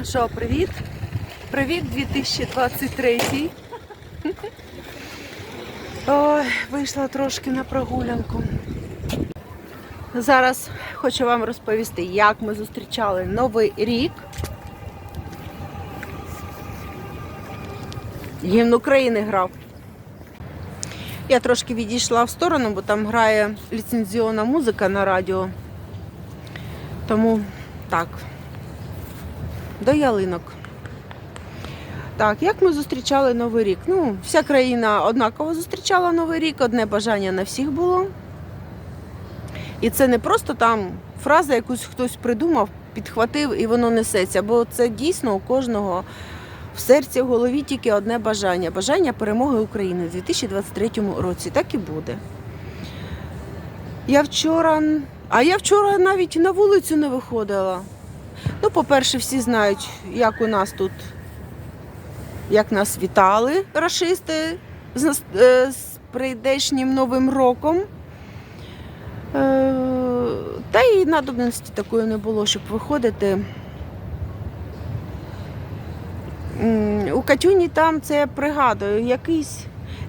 Ну що, привіт. Привіт 2023. Ой, вийшла трошки на прогулянку. Зараз хочу вам розповісти, як ми зустрічали Новий рік. Гімн України грав. Я трошки відійшла в сторону, бо там грає ліцензіонна музика на радіо. Тому так, до ялинок. Так, як ми зустрічали Новий рік? Ну, вся країна однаково зустрічала Новий рік, одне бажання на всіх було. І це не просто там фраза, якусь хтось придумав, підхватив і воно несеться, бо це дійсно у кожного в серці, в голові тільки одне бажання бажання перемоги України в 2023 році. Так і буде. Я вчора. А я вчора навіть на вулицю не виходила. Ну, по-перше, всі знають, як у нас тут, як нас вітали рашисти з, е, з прийдешнім Новим роком. Е, Та і надобності такої не було, щоб виходити. У Катюні там це пригадую, якийсь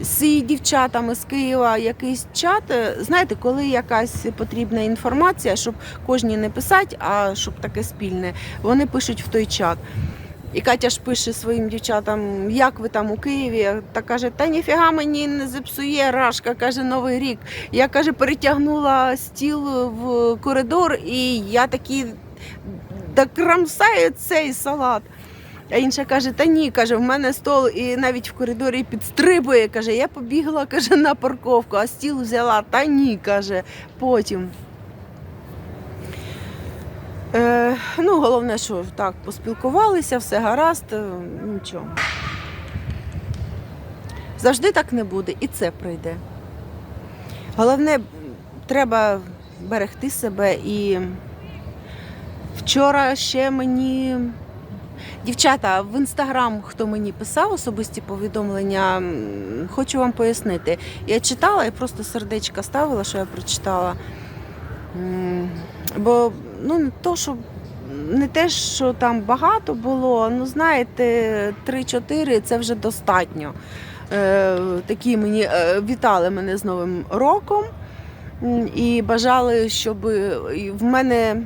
з дівчатами з Києва якийсь чат. Е, Знаєте, коли якась потрібна інформація, щоб кожній не писати, а щоб таке спільне, вони пишуть в той чат. І Катя ж пише своїм дівчатам, як ви там у Києві, та каже, та ніфіга мені не зіпсує рашка, каже Новий рік. Я каже, перетягнула стіл в коридор, і я такий докрамсаю цей салат. А інша каже: Та ні, каже, в мене стол і навіть в коридорі підстрибує. Каже, я побігла каже, на парковку, а стіл взяла. Та ні, каже, потім. Е, ну, головне, що так, поспілкувалися, все гаразд, е, нічого. Завжди так не буде, і це пройде. Головне, треба берегти себе і вчора ще мені. Дівчата, в інстаграм, хто мені писав особисті повідомлення, хочу вам пояснити. Я читала і просто сердечко ставила, що я прочитала. Бо ну, не то, що не те, що там багато було, ну знаєте, 3-4 це вже достатньо. Е, такі мені е, вітали мене з Новим роком і бажали, щоб в мене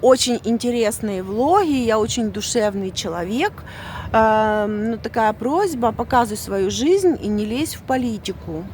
очень интересные влоги, я очень душевный человек. Э, ну, такая просьба, показуй свою жизнь і не лізь в політику.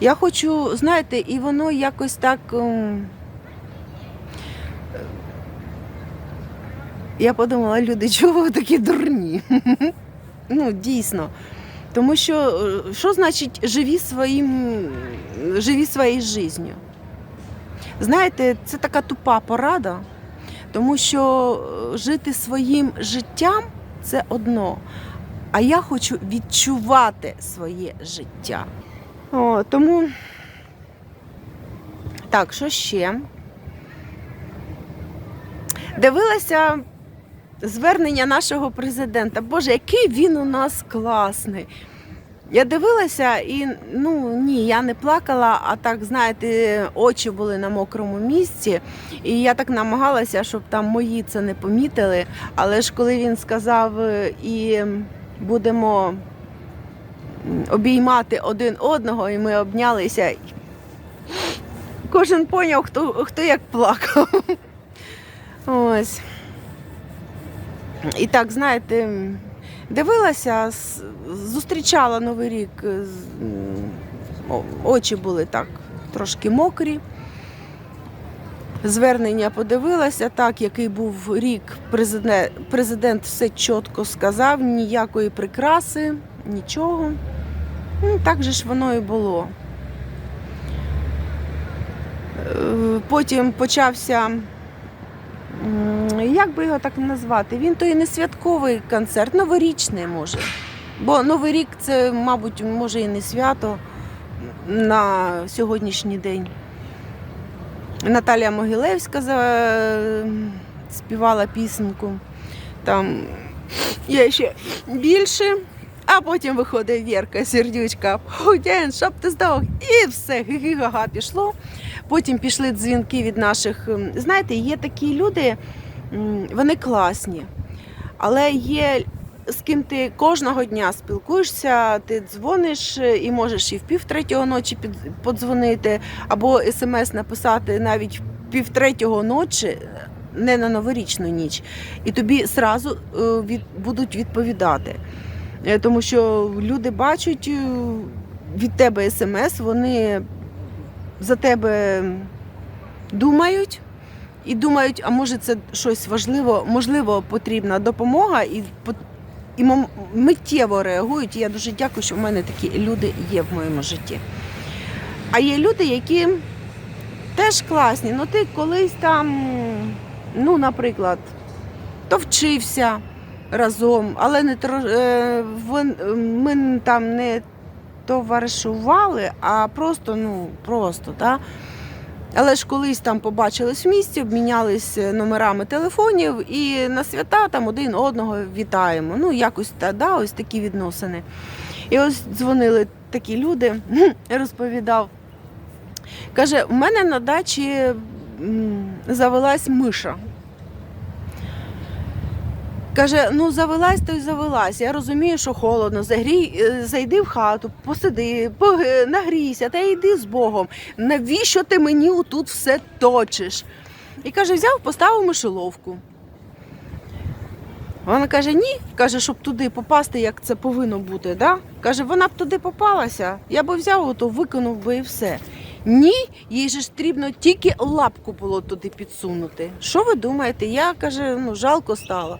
Я хочу, знаєте, і воно якось так. ем, Я подумала, люди, чого ви такі дурні? Ну, дійсно. Тому що е, що значить живі своїм, живі своєю життю? Знаєте, це така тупа порада, тому що е, жити своїм життям це одно. А я хочу відчувати своє життя. О, тому так, що ще? Дивилася звернення нашого президента. Боже, який він у нас класний. Я дивилася і ну ні, я не плакала, а так, знаєте, очі були на мокрому місці. І я так намагалася, щоб там мої це не помітили. Але ж коли він сказав е, і будемо обіймати один одного, і ми обнялися, кожен поняв, хто, хто як плакав. Ось. І так, знаєте, дивилася, зустрічала Новий рік, е, очі були так трошки мокрі. Звернення подивилася, так, який був рік, президент, президент все чітко сказав, ніякої прикраси, нічого. Ну, так же ж воно і було. Е, Потім почався Як би його так назвати? Він то і не святковий концерт, новорічний може. Бо Новий рік це, мабуть, може і не свято на сьогоднішній день. Наталія Могилевська співала пісеньку. Там є ще більше. А потім виходить Вірка, сердючка, худяєн, щоб ти здох. І все, гі-га пішло. Потім пішли дзвінки від наших. Знаєте, є такі люди, вони класні. Але є з ким ти кожного дня спілкуєшся, ти дзвониш е, і можеш і в пів третього ночі подзвонити, або смс написати навіть в пів третього ночі, не на новорічну ніч, і тобі зразу е, від, будуть відповідати. Е, Тому що люди бачать е, від тебе смс, вони за тебе думають. І думають, а може це щось важливо, можливо, потрібна допомога, і, і миттєво реагують. І я дуже дякую, що в мене такі люди є в моєму житті. А є люди, які теж класні. Ну ти колись там, ну, наприклад, то вчився разом, але не е, ми там не товаришували, а просто, ну, просто, так. Але ж колись там побачились в місті, обмінялись е, номерами телефонів і на свята там один одного вітаємо. Ну, якось та, да, ось такі відносини. І ось дзвонили такі люди, розповідав. Каже, у мене на дачі завелась миша. Каже, ну завелась, то й завелась. Я розумію, що холодно. Загрій, е, зайди в хату, посиди, нагрійся, та йди з Богом. Навіщо ти мені отут все точиш? І каже, взяв, поставив мишеловку. Вона каже, ні. Каже, щоб туди попасти, як це повинно бути. Да? Каже, вона б туди попалася. Я б взяв, ото викинув би і все. Ні, їй же ж потрібно тільки лапку було туди підсунути. Що ви думаєте? Я каже, ну жалко стало.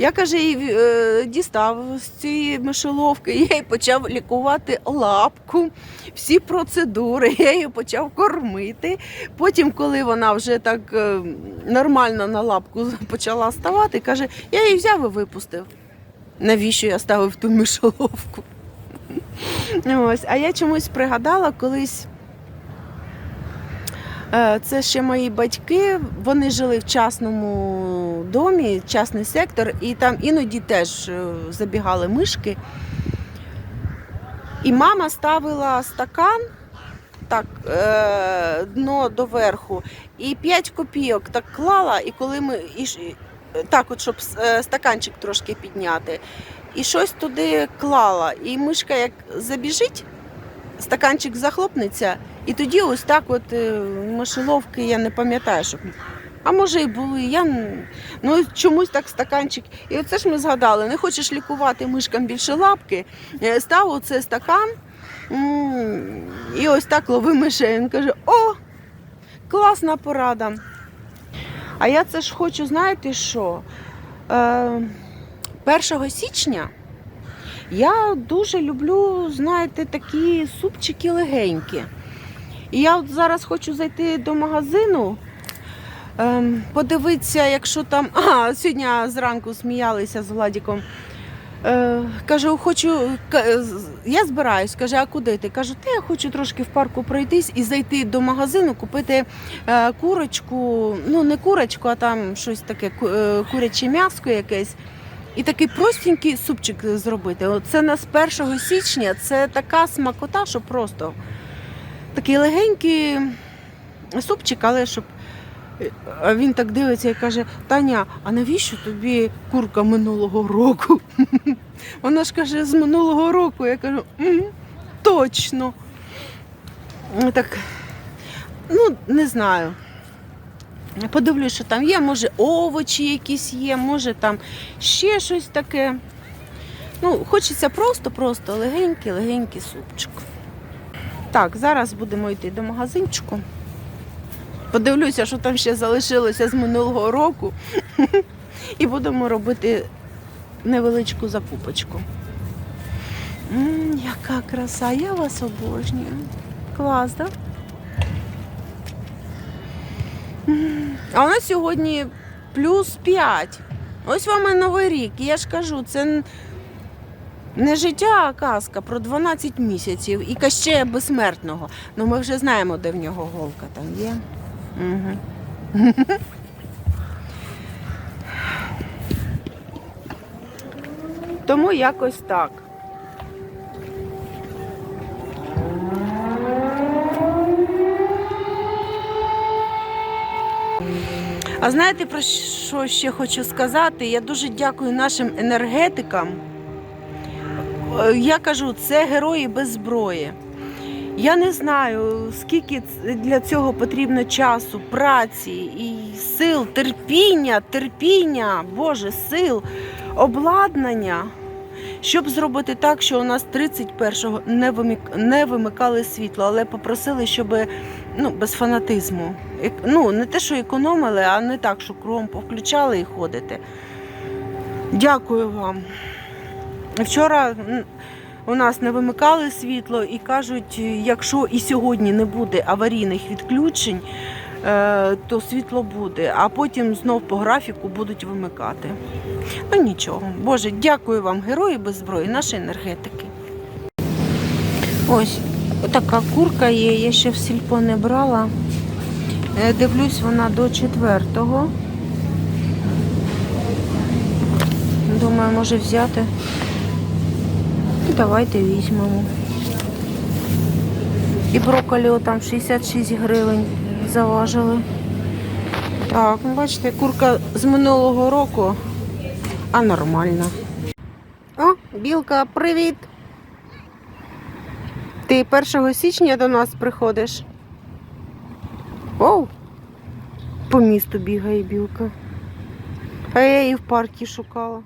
Я каже, її е, дістав з цієї мишеловки, я їй почав лікувати лапку, всі процедури, я її почав кормити. Потім, коли вона вже так е, нормально на лапку почала ставати, каже, я її взяв і випустив. Навіщо я ставив ту мишоловку? Ось. А я чомусь пригадала колись. е, Це ще мої батьки. Вони жили в частному домі, частний сектор, і там іноді теж е, забігали мишки. І мама ставила стакан так, е, дно доверху, і 5 копійок так клала, і коли ми так, от, щоб е, стаканчик трошки підняти, і щось туди клала. І мишка як забіжить, стаканчик захлопнеться, і тоді ось так от е, мишеловки, я не пам'ятаю, щоб. А може і були, я ну чомусь так стаканчик. І оце ж ми згадали, не хочеш лікувати мишкам більше лапки, е, став оце стакан. І ось так лови мишей. Він каже: о, класна порада. А я це ж хочу, знаєте що? Е, 1 січня я дуже люблю, знаєте, такі супчики легенькі. І я от зараз хочу зайти до магазину, ем, подивитися, якщо там. А, сьогодні зранку сміялися з Владіком. Е, кажу, хочу, я збираюсь, каже, а куди ти? Кажу, та я хочу трошки в парку пройтись і зайти до магазину, купити е, курочку, ну не курочку, а там щось таке, е, куряче м'яско якесь. І такий простенький супчик зробити. Це на з 1 січня, це така смакота, що просто такий легенький супчик, але щоб. А він так дивиться і каже: Таня, а навіщо тобі курка минулого року? Вона ж каже, з минулого року. Я кажу, «Мгм, точно. Так, ну, не знаю. Подивлюсь, що там є, може овочі якісь є, може там ще щось таке. Ну, хочеться просто-просто легенький, легенький супчик. Так, зараз будемо йти до магазинчику. Подивлюся, що там ще залишилося з минулого року. І будемо робити невеличку закупочку. Яка краса, я вас обожнюю. Клас, так? А у нас сьогодні плюс 5. Ось вам і новий рік. Я ж кажу, це не життя, а казка про 12 місяців і Кащея безсмертного. Ну ми вже знаємо, де в нього голка там є. Тому якось так. А знаєте, про що ще хочу сказати? Я дуже дякую нашим енергетикам. Е, Я кажу, це герої без зброї. Я не знаю, скільки для цього потрібно часу, праці і сил, терпіння, терпіння, Боже, сил, обладнання, щоб зробити так, що у нас 31-го не, вимикали світло, але попросили, щоб ну, без фанатизму. Ну, не те, що економили, а не так, що кругом повключали і ходите. Дякую вам. Вчора у нас не вимикали світло і кажуть, якщо і сьогодні не буде аварійних відключень, е, то світло буде, а потім знов по графіку будуть вимикати. Ну нічого. Боже, дякую вам, герої без зброї, наші енергетики. Ось така курка є, я ще в сільпо не брала. Е, Дивлюсь, вона до четвертого. Думаю, може взяти. Давайте візьмемо. І брокколі там 66 гривень заважили. Так, ну, бачите, курка з минулого року, а нормальна. О, білка, привіт! Ти 1 січня до нас приходиш? Оу! По місту бігає білка. А я її в парку шукала.